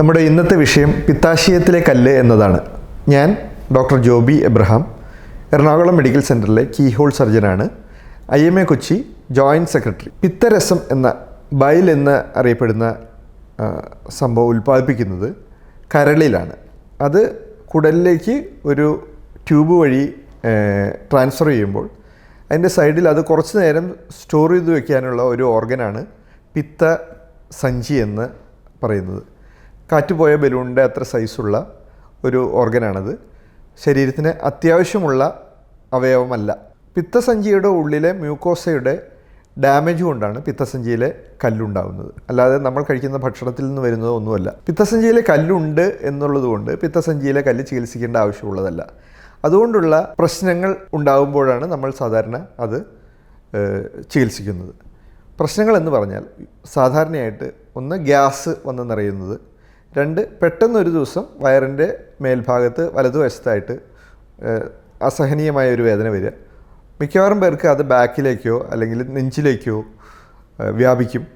നമ്മുടെ ഇന്നത്തെ വിഷയം പിത്താശയത്തിലെ കല്ല് എന്നതാണ്. ഞാൻ doctor Joby Abraham Ernakulam medical സെന്ററിലെ keyhole സർജനാണ്. I M A Kochi joint secretary. പിത്തരസം എന്ന ബൈൽ എന്ന് അറിയപ്പെടുന്ന സംഭവം ഉൽപ്പാദിപ്പിക്കുന്നത് കരളിലാണ്. അത് കുടലിലേക്ക് ഒരു ട്യൂബ് വഴി ട്രാൻസ്ഫർ ചെയ്യുമ്പോൾ അതിന്റെ സൈഡിൽ അത് കുറച്ച് നേരം സ്റ്റോർ ചെയ്ത് വെക്കാനുള്ള ഒരു ഓർഗനാണ് പിത്ത സഞ്ചി എന്ന് പറയുന്നത്. കാറ്റുപോയ ബലൂണിന്റെ അത്ര സൈസുള്ള ഒരു ഓർഗനാണത്. ശരീരത്തിന് അത്യാവശ്യമുള്ള അവയവമല്ല. പിത്തസഞ്ചിയുടെ ഉള്ളിലെ മ്യൂക്കോസയുടെ ഡാമേജ് കൊണ്ടാണ് പിത്തസഞ്ചിയിലെ കല്ലുണ്ടാകുന്നത് അല്ലാതെ നമ്മൾ കഴിക്കുന്ന ഭക്ഷണത്തിൽ നിന്ന് വരുന്നത് ഒന്നുമല്ല. പിത്തസഞ്ചിയിലെ കല്ലുണ്ട് എന്നുള്ളത് കൊണ്ട് പിത്തസഞ്ചിയിലെ കല്ല് ചികിത്സിക്കേണ്ട ആവശ്യമുള്ളതല്ല. അതുകൊണ്ടുള്ള പ്രശ്നങ്ങൾ ഉണ്ടാകുമ്പോഴാണ് നമ്മൾ സാധാരണ അത് ചികിത്സിക്കുന്നത്. പ്രശ്നങ്ങൾ എന്ന് പറഞ്ഞാൽ സാധാരണയായിട്ട് ഒന്ന് ഗ്യാസ് വന്ന് നിറയുന്നത് രണ്ട് പെട്ടെന്ന് ഒരു ദിവസം വയറിന്റെ മേൽഭാഗത്ത് വലതുവശത്തായിട്ട് അസഹനീയമായ ഒരു വേദന വരിക. മിക്കവാറും പേർക്ക് അത് ബാക്കിലേക്കോ അല്ലെങ്കിൽ നെഞ്ചിലേക്കോ വ്യാപിക്കും.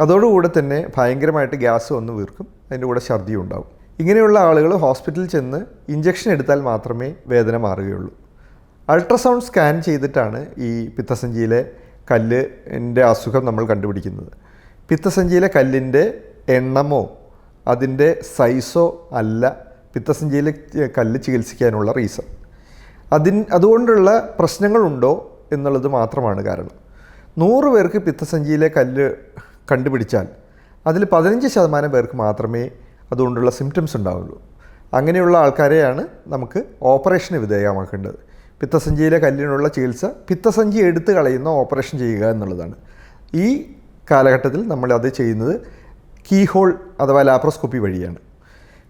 അതോടുകൂടെ തന്നെ ഭയങ്കരമായിട്ട് ഗ്യാസ് വന്ന് വീർക്കും. അതിന്റെ കൂടെ ഛർദിയും ഉണ്ടാകും ഇങ്ങനെയുള്ള ആളുകൾ ഹോസ്പിറ്റലിൽ ചെന്ന് ഇഞ്ചക്ഷൻ എടുത്താൽ മാത്രമേ വേദന മാറുകയുള്ളൂ. അൾട്രാസൗണ്ട് സ്കാൻ ചെയ്തിട്ടാണ് ഈ പിത്തസഞ്ചിയിലെ കല്ലിന്റെ അസുഖം നമ്മൾ കണ്ടുപിടിക്കുന്നത്. പിത്തസഞ്ചിയിലെ കല്ലിന്റെ എണ്ണമോ അതിന്റെ സൈസോ അല്ല പിത്തസഞ്ചിയിലെ കല്ല് ചികിത്സിക്കാനുള്ള റീസൺ. അതിൻ അതുകൊണ്ടുള്ള പ്രശ്നങ്ങളുണ്ടോ എന്നുള്ളത് മാത്രമാണ് കാരണം. നൂറ് പേർക്ക് പിത്തസഞ്ചിയിലെ കല്ല് കണ്ടുപിടിച്ചാൽ അതിൽ പതിനഞ്ച് ശതമാനം പേർക്ക് മാത്രമേ അതുകൊണ്ടുള്ള സിംറ്റംസ് ഉണ്ടാവുള്ളൂ. അങ്ങനെയുള്ള ആൾക്കാരെയാണ് നമുക്ക് ഓപ്പറേഷന് വിധേയമാക്കേണ്ടത്. പിത്തസഞ്ചിയിലെ കല്ലിനുള്ള ചികിത്സ പിത്തസഞ്ചി എടുത്തു കളയുന്ന ഓപ്പറേഷൻ ചെയ്യുക എന്നുള്ളതാണ്. ഈ കാലഘട്ടത്തിൽ നമ്മൾ അത് ചെയ്യുന്നത് കീഹോൾ അഥവാ ലാപ്രോസ്കോപ്പി വഴിയാണ്.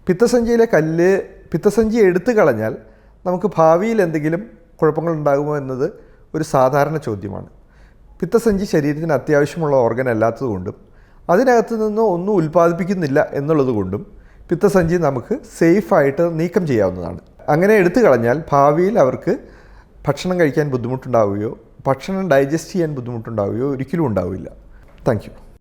പിത്തസഞ്ചിയിലെ കല്ല് പിത്തസഞ്ചി എടുത്തു കളഞ്ഞാൽ നമുക്ക് ഭാവിയിൽ എന്തെങ്കിലും കുഴപ്പങ്ങൾ ഉണ്ടാകുമോ എന്നത് ഒരു സാധാരണ ചോദ്യമാണ്. പിത്തസഞ്ചി ശരീരത്തിന് അത്യാവശ്യമുള്ള ഓർഗൻ അല്ലാത്തതുകൊണ്ടും അതിനകത്ത് നിന്ന് ഒന്നും ഉൽപ്പാദിപ്പിക്കുന്നില്ല എന്നുള്ളതുകൊണ്ടും പിത്തസഞ്ചി നമുക്ക് സേഫായിട്ട് നീക്കം ചെയ്യാവുന്നതാണ്. അങ്ങനെ എടുത്തു കളഞ്ഞാൽ ഭാവിയിൽ അവർക്ക് ഭക്ഷണം കഴിക്കാൻ ബുദ്ധിമുട്ടുണ്ടാവുകയോ ഭക്ഷണം ഡൈജസ്റ്റ് ചെയ്യാൻ ബുദ്ധിമുട്ടുണ്ടാവുകയോ ഒരിക്കലും ഉണ്ടാവില്ല. താങ്ക്